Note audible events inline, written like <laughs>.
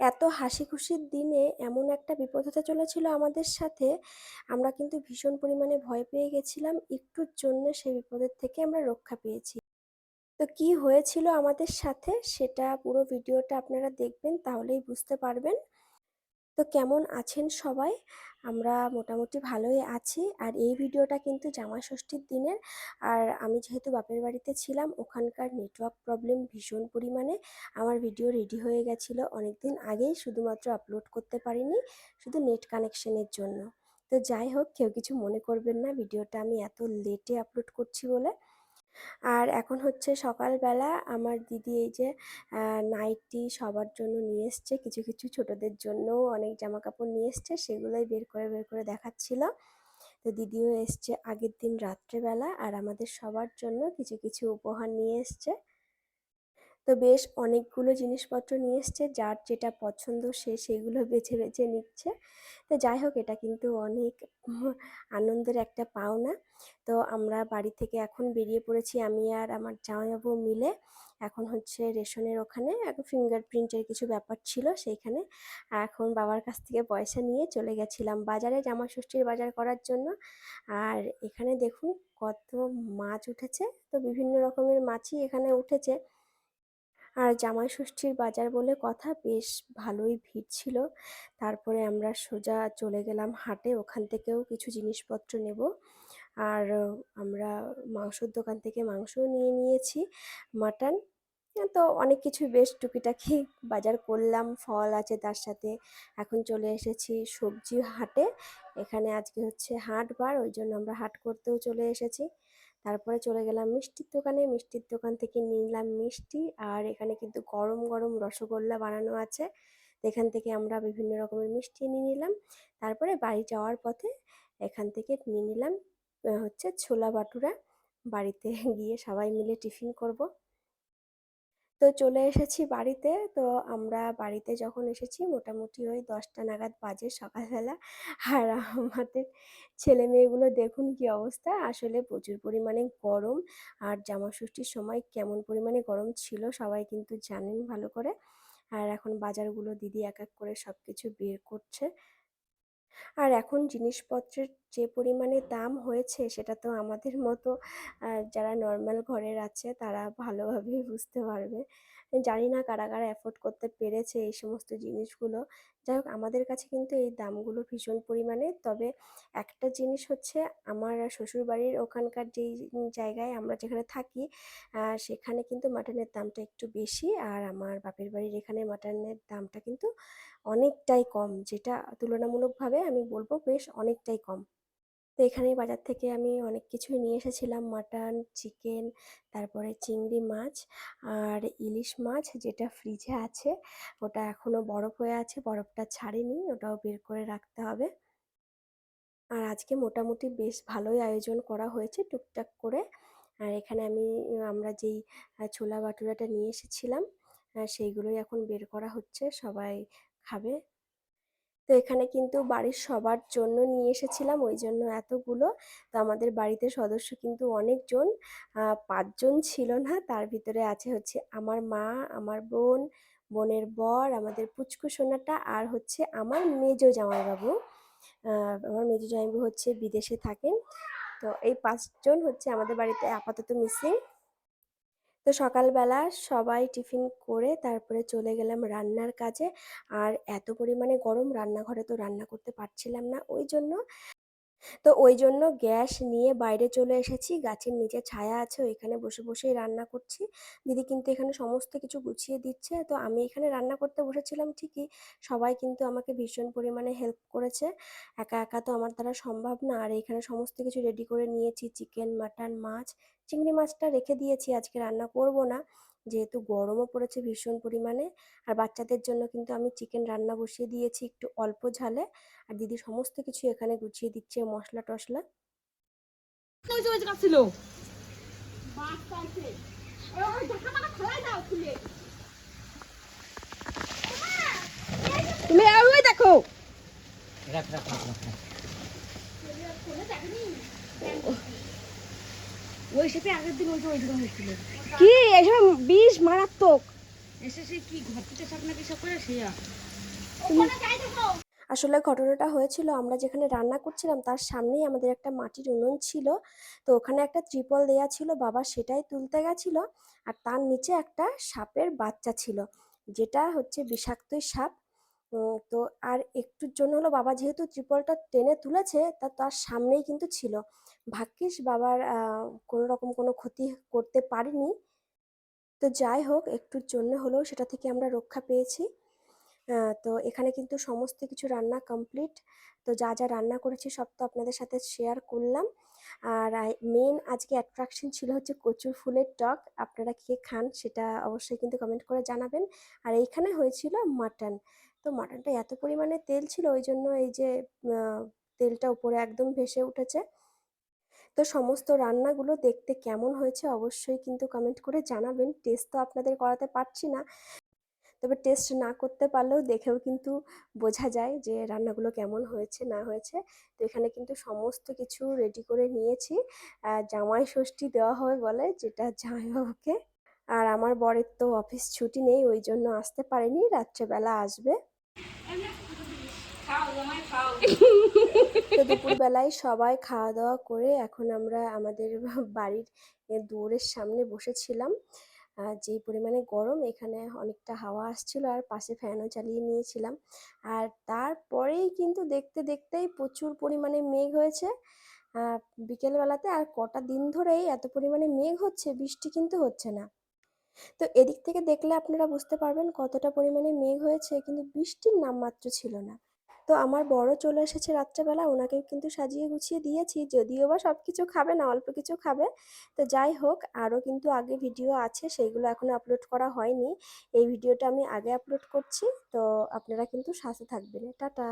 এত হাসি খুশির দিনে এমন একটা বিপদ হতে চলেছিল আমাদের সাথে, আমরা কিন্তু ভীষণ পরিমাণে ভয় পেয়ে গেছিলাম। একটুর জন্য সেই বিপদের থেকে আমরা রক্ষা পেয়েছি। তো কি হয়েছিল আমাদের সাথে সেটা পুরো ভিডিওটা আপনারা দেখবেন তাহলেই বুঝতে পারবেন। তো কেমন আছেন সবাই? আমরা মোটামুটি ভালোই আছি। আর এই ভিডিওটা কিন্তু জামা ষষ্ঠীর দিনের। আর আমি যেহেতু বাপের বাড়িতে ছিলাম, ওখানকার নেটওয়ার্ক প্রবলেম ভীষণ পরিমাণে। আমার ভিডিও রেডি হয়ে গেছিল অনেকদিন আগেই শুধুমাত্র আপলোড করতে পারিনি, শুধু নেট কানেকশনের জন্য। তো যাই হোক, কেউ কিছু মনে করবেন না ভিডিওটা আমি এত লেটে আপলোড করছি বলে। আর এখন হচ্ছে সকালবেলা আমার দিদি এই যে নাইটি সবার জন্য নিয়ে এসছে। কিছু, কিছু ছোটদের জন্যও অনেক জামা কাপড় নিয়ে এসছে সেগুলোই বের করে, বের করে দেখাচ্ছিল। তো দিদিও এসছে আগের দিন রাত্রেবেলা আর আমাদের সবার জন্য কিছু, কিছু উপহার নিয়ে এসছে। তো বেশ অনেকগুলো জিনিসপত্র নিয়ে এসছে যার যেটা পছন্দ সে সেগুলো <laughs> বেছে, বেছে নিচ্ছে। তো যাই হোক এটা কিন্তু অনেক <laughs> আনন্দের একটা পাওনা। তো আমরা বাড়ি থেকে এখন বেরিয়ে পড়েছি আমি আর আমার জামাইবাবু মিলে। এখন হচ্ছে রেশনের ওখানে এখন ফিঙ্গারপ্রিন্টের কিছু ব্যাপার ছিল সেইখানে। এখন বাবার কাছ থেকে পয়সা নিয়ে চলে গেছিলাম বাজারে জামা ষষ্ঠীর বাজার করার জন্য। আর এখানে দেখুন কত মাছ উঠেছে। তো বিভিন্ন রকমের মাছই এখানে উঠেছে। আর জামাই ষষ্ঠীর বাজার বলে কথা বেশ ভালোই ভিড় ছিল। তারপরে আমরা সোজা চলে গেলাম হাটে ওখান থেকেও কিছু জিনিসপত্র নেব। আর আমরা মাংসর দোকান থেকে মাংস নিয়ে নিয়েছি, মাটন। তো অনেক কিছুই বেশ টুকিটাকি বাজার করলাম, ফল আছে তার সাথে। এখন চলে এসেছি সবজি হাটে। এখানে আজকে হচ্ছে হাট বার ওই জন্য আমরা হাট করতেও চলে এসেছি। তারপরে চলে গেলাম মিষ্টির দোকানে মিষ্টির দোকান থেকে নিলাম মিষ্টি আর এখানে কিন্তু গরম, গরম রসগোল্লা বানানো আছে। এখান থেকে আমরা বিভিন্ন রকমের মিষ্টি নিয়ে নিলাম। তারপরে বাড়ি যাওয়ার পথে এখান থেকে নিয়ে নিলাম হচ্ছে ছোলা বাটুরা। বাড়িতে গিয়ে সবাই মিলে টিফিন করব। তো চলে এসেছি বাড়িতে। তো আমরা বাড়িতে যখন এসেছি মোটামুটি ওই ১০টা নাগাদ বাজে সকালবেলা। আর আমাদের ছেলে মেয়েগুলো দেখুন কি অবস্থা। আসলে প্রচুর পরিমাণে গরম। আর জামা ষষ্ঠীর সময় কেমন পরিমাণে গরম ছিল সবাই কিন্তু জানেন ভালো করে। আর এখন বাজারগুলো দিদি এক, এক করে সব কিছু বের করছে। আর এখন জিনিসপত্রের যে পরিমাণে দাম হয়েছে সেটা তো আমাদের মতো যারা নর্মাল ঘরের আছে তারা ভালোভাবেই বুঝতে পারবে। জানি না কারা, কারা এফোর্ড করতে পেরেছে এই সমস্ত জিনিসগুলো। যাই হোক আমাদের কাছে কিন্তু এই দামগুলো ভীষণ পরিমাণে তবে একটা জিনিস হচ্ছে আমার শ্বশুরবাড়ির ওখানকার যেই জায়গায় আমরা যেখানে থাকি সেখানে কিন্তু মাটনের দামটা একটু বেশি। আর আমার বাপের বাড়ির এখানে মাটনের দামটা কিন্তু অনেকটাই কম। যেটা তুলনামূলকভাবে আমি বলব বেশ অনেকটাই কম। তো এখানেই বাজার থেকে আমি অনেক কিছুই নিয়ে এসেছিলাম মাটন, চিকেন, তারপরে চিংড়ি মাছ আর ইলিশ মাছ যেটা ফ্রিজে আছে। ওটা এখনও বরফ হয়ে আছে, বরফটা ছাড়েনি ওটাও বের করে রাখতে হবে। আর আজকে মোটামুটি বেশ ভালোই আয়োজন করা হয়েছে টুকটাক করে। আর এখানে আমি আমরা যেই ছোলা বাটুরাটা নিয়ে এসেছিলাম সেইগুলোই এখন বের করা হচ্ছে সবাই খাবে। তো এখানে কিন্তু বাড়ির সবার জন্য নিয়ে এসেছিলাম ওই জন্য এতগুলো। তো আমাদের বাড়িতে সদস্য কিন্তু অনেকজন। পাঁচজন ছিল না তার ভিতরে আছে হচ্ছে আমার মা, আমার বোন, বোনের বর, আমাদের পুচকু সোনাটা আর হচ্ছে আমার মেজো জামাইবাবু। আমার মেজো জামাইবাবু হচ্ছে বিদেশে থাকেন। তো এই পাঁচজন হচ্ছে আমাদের বাড়িতে আপাতত মিসিং। তো সকালবেলা সবাই টিফিন করে তারপরে চলে গেলাম রান্নার কাজে। আর এত পরিমাণে গরম রান্নাঘরে তো রান্না করতে পারছিলাম না। ওই জন্য তো ওই জন্য গ্যাস নিয়ে বাইরে চলে এসেছি। গাছের নিচে ছায়া আছে ওইখানে বসে, বসেই রান্না করছি। দিদি কিন্তু এখানে সমস্ত কিছু গুছিয়ে দিচ্ছে। তো আমি এখানে রান্না করতে বসেছিলাম ঠিকই, সবাই কিন্তু আমাকে ভীষণ পরিমাণে হেল্প করেছে। একা, একা তো আমার দ্বারা সম্ভব না। আর এখানে সমস্ত কিছু রেডি করে নিয়েছি চিকেন, মাটন, মাছ। চিংড়ি মাছটা রেখে দিয়েছি আজকে রান্না করব না। যেহেতু গরমও পড়েছে ভীষণ পরিমাণে। আর বাচ্চাদের জন্য কিন্তু আমি চিকেন রান্না বসিয়ে দিয়েছি একটু অল্প ঝালে। আর দিদি সমস্ত কিছু এখানে গুছিয়ে দিচ্ছে মশলা টসলা ওই যে ওই যে কাছিল তুমি ওই দেখো রাখ রাখ রাখ রাখ রাখ। ওই সাথে আগের দিন ওই যে ওই ছিল কি? এসব বিষ মারাত্মক। এসে সে কি ঘর সব নাকি সব করে? শুয়ে আসলে ঘটনাটা হয়েছিল আমরা যেখানে রান্না করছিলাম তার সামনেই আমাদের একটা মাটির উনুন ছিল। তো ওখানে একটা ত্রিপল দেয়া ছিল বাবা সেটাই তুলতে গেছিল আর তার নিচে একটা সাপের বাচ্চা ছিল যেটা হচ্ছে বিষাক্তই সাপ। তো আর একটুর জন্য হলো বাবা যেহেতু ত্রিপলটা টেনে তুলেছে, তা তার সামনেই কিন্তু ছিল। ভাগ্যিস বাবার কোনো রকম কোনো ক্ষতি করতে পারিনি। তো যাই হোক, একটুর জন্য হলেও সেটা থেকে আমরা রক্ষা পেয়েছি। তো এখানে কিন্তু সমস্ত কিছু রান্না কমপ্লিট। তো যা যা রান্না করেছি সব তো আপনাদের সাথে শেয়ার করলাম। আর মেন আজকে অ্যাট্রাকশন ছিল হচ্ছে কচুর ফুলের টক। আপনারা কে খান সেটা অবশ্যই কিন্তু কমেন্ট করে জানাবেন। আর এইখানে হয়েছিল মাটন তো মাটনটা এত পরিমাণে তেল ছিল, ওই জন্য এই যে তেলটা উপরে একদম ভেসে উঠেছে। তো সমস্ত রান্নাগুলো দেখতে কেমন হয়েছে অবশ্যই কিন্তু কমেন্ট করে জানাবেন। টেস্ট তো আপনাদের করাতে পারছি না। তবে টেস্ট না করতে পারলেও দেখেও কিন্তু বোঝা যায় যে, রান্নাগুলো কেমন হয়েছে, না হয়েছে। তো এখানে কিন্তু সমস্ত কিছু রেডি করে নিয়েছি। জামাই ষষ্ঠী দেওয়া হবে বলে, যেটা জামাইবাবুকে। আর আমার বরের তো অফিস ছুটি নেই, ওই জন্য আসতে পারেনি। রাত্রেবেলা আসবে। তো দুপুরবেলায় সবাই খাওয়া দাওয়া করে এখন আমরা আমাদের বাড়ির দুয়ারের সামনে বসেছিলাম। যেই পরিমাণে গরম এখানে অনেকটা হাওয়া আসছিল আর পাশে ফ্যানও চালিয়ে নিয়েছিলাম। আর তারপরেই কিন্তু দেখতে দেখতেই প্রচুর পরিমাণে মেঘ হয়েছে। বিকেলবেলাতে আর কটা দিন ধরেই এত পরিমাণে মেঘ হচ্ছে, বৃষ্টি কিন্তু হচ্ছে না। তো এদিক থেকে দেখলে আপনারা বুঝতে পারবেন কতটা পরিমাণে মেঘ হয়েছে, কিন্তু বৃষ্টির নামমাত্র ছিল না। তো আমার বড় চলে এসেছে রাত্রেবেলা, ওনাকেও কিন্তু সাজিয়ে গুছিয়ে দিয়েছি, যদিও বা সব কিছু খাবে না, অল্প কিছু খাবে। তো যাই হোক, আরও কিন্তু আগে ভিডিও আছে, সেইগুলো এখনও আপলোড করা হয়নি। এই ভিডিওটা আমি আগে আপলোড করছি, তো আপনারা কিন্তু সাথে থাকবেন। টাটা!